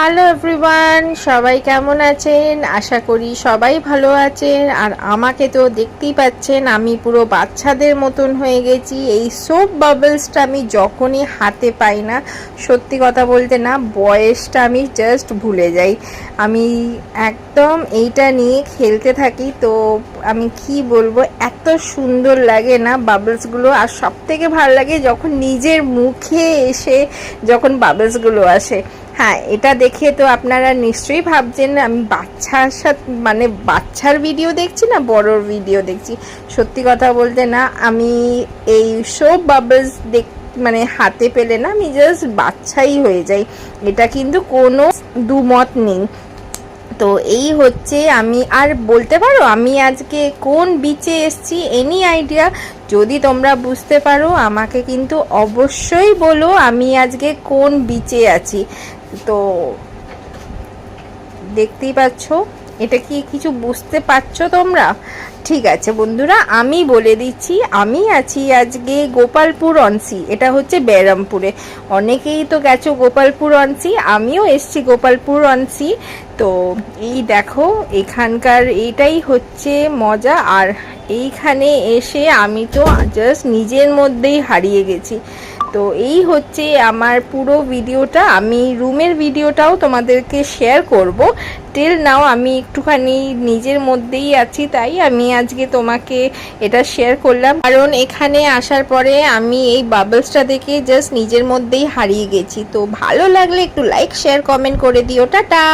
Hello everyone সবাই কেমন আছেন? আশা করি সবাই ভালো আছেন। আর আমাকে তো দেখতেই পাচ্ছেন, আমি পুরো বাচ্চাদের মতন হয়ে গেছি। এই সোপ বাবলসটা আমি যখনই হাতে পাই না, সত্যি কথা বলতে না, বয়সটা আমি জাস্ট ভুলে যাই। আমি একদম এইটা নিয়ে খেলতে থাকি, তো আমি কি বলব, এত সুন্দর লাগে না বাবলসগুলো আর সব থেকে ভালো লাগে যখন নিজের মুখে এসে যখন বাবলসগুলো আসে। হ্যাঁ এটা দেখে তো আপনারা নিশ্চয়ই ভাবছেন, আমি বাচ্চার সাথে মানে বাচ্চার ভিডিও দেখছি না, বড়র ভিডিও দেখছি। সত্যি কথা বলতে না, আমি এই সব বাবলস দেখ মানে হাতে পেলে না, আমি জাস্ট বাচ্চাই হয়ে যাই। এটা কিন্তু কোনো দুমত নেই। তো এই হচ্ছে আমি, আর বলতে পারো, আমি আজকে কোন বিচে এসছি এনি আইডিয়া যদি তোমরা বুঝতে পারো, আমাকে কিন্তু অবশ্যই বলো আমি আজকে কোন বিচে আছি। তো দেখতেই পাচ্ছ? এটা কি কিছু বুঝতে পারছ তোমরা? ঠিক আছে বন্ধুরা, আমি বলে দিচ্ছি, আমি আছি আজকে গোপালপুর অনসি, এটা হচ্ছে বেরামপুরে অনেকেই তো গেছো গোপালপুর অনসি, আমিও এসছি গোপালপুর অনসি। তো এই দেখো, এখানকার এইটাই হচ্ছে মজা, আর এইখানে এসে আমি তো জাস্ট নিজের মধ্যেই হারিয়ে গেছি। তো এই হচ্ছে আমার পুরো ভিডিওটা। আমি রুমের ভিডিওটাও তোমাদেরকে শেয়ার করব। টিল নাও আমি একটুখানি নিজের মধ্যেই আছি, তাই আমি আজকে তোমাকে এটা শেয়ার করলাম। কারণ এখানে আসার পরে আমি এই বাবলসটা দেখে জাস্ট নিজের মধ্যেই হারিয়ে গেছি। তো ভালো লাগলে একটু লাইক শেয়ার কমেন্ট করে দিও। টাটা!